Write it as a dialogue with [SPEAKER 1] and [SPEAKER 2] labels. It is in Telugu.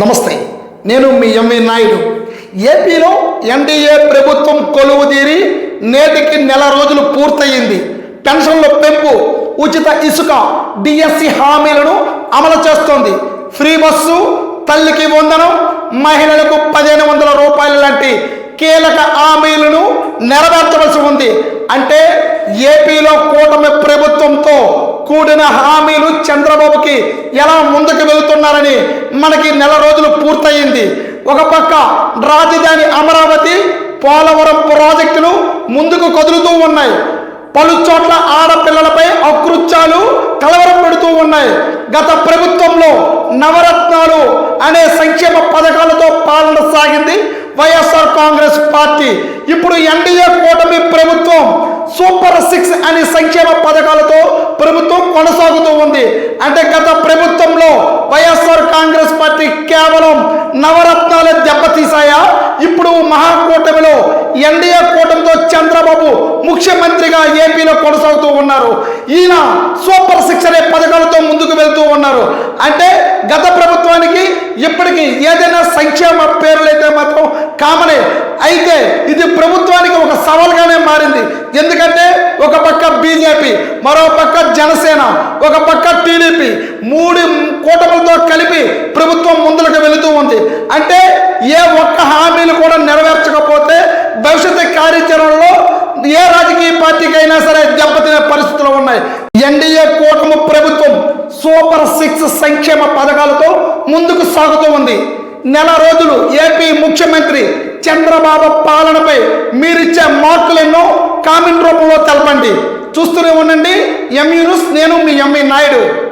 [SPEAKER 1] నమస్తే నేను మీ ఎంవి నాయుడు. ఏపీలో ఎన్డీఏ ప్రభుత్వం కొలువు తీరి నేటికి నెల రోజులు పూర్తయింది. పెన్షన్ల పెంపు ఉచిత ఇసుక డిఎస్సి హామీలను అమలు చేస్తోంది. ఫ్రీ బస్సు తల్లికి వందనం మహిళలకు పదిహేను వందల రూపాయలు లాంటి కీలక హామీలను నెరవేర్చవలసి ఉంది. అంటే ఏపీలో కూటమి ప్రభుత్వంతో కూడిన హామీలు చంద్రబాబుకి ఎలా ముందుకు వెళుతున్నారని మనకి నెల రోజులు పూర్తయింది. ఒక పక్క రాజధాని అమరావతి పోలవరం ప్రాజెక్టులు ముందుకు కదులుతూ ఉన్నాయి. పలు చోట్ల ఆడపిల్లలపై అకృత్యాలు కలవరం పెడుతూ ఉన్నాయి. గత ప్రభుత్వంలో నవరత్నాలు అనే సంక్షేమ పథకాలతో పాలన సాగింది వైఎస్ఆర్ కాంగ్రెస్ పార్టీ. ఇప్పుడు ఎన్డీఏ కూటమి ప్రభుత్వం సూపర్ సిక్స్ అనే సంక్షేమ పథకాలతో ప్రభుత్వం కొనసాగుతూ ఉంది. అంటే గత ప్రభుత్వంలో వైఎస్ఆర్ కాంగ్రెస్ పార్టీ కేవలం నవరత్నాలే దెబ్బతీశాయా ఇప్పుడు మహాకూటమిలో ఎన్డీఏ కూటమితో చంద్రబాబు ముఖ్యమంత్రిగా ఏపీలో కొనసాగుతూ ఉన్నారు. ఈయన సూపర్ సిక్స్ అనే పథకాలతో ముందుకు వెళ్తూ ఉన్నారు. అంటే గత ప్రభుత్వానికి ఇప్పటికీ ఏదైనా సంక్షేమ పేర్లైతే మాత్రం కామనే. అయితే ఇది ప్రభుత్వానికి ఒక సవాల్గానే మారింది. ఎందుకంటే ఒక పక్క బీజేపీ మరో పక్క జనసేన ఒక పక్క టీడీపీ మూడు కూటములతో కలిపి ప్రభుత్వం ముందులకు వెళుతూ ఉంది. అంటే ఏ ఒక్క హామీలు కూడా నెరవేర్చకపోతే భవిష్యత్తు కార్యాచరణలో ఏ రాజకీయ పార్టీకి అయినా సరే దెబ్బతినే పరిస్థితులు ఉన్నాయి. ఎన్డీఏ కూటమి ప్రభుత్వం సూపర్ సిక్స్ సంక్షేమ పథకాలతో ముందుకు సాగుతూ ఉంది. నెల రోజులు ఏపీ ముఖ్యమంత్రి చంద్రబాబు పాలనపై మీరిచ్చే మార్కులెన్నో కామెంట్ రూపంలో తెలపండి. చూస్తూనే ఉండండి. ఎంఈ న్యూస్ నేను మీ ఎంఈ నాయుడు.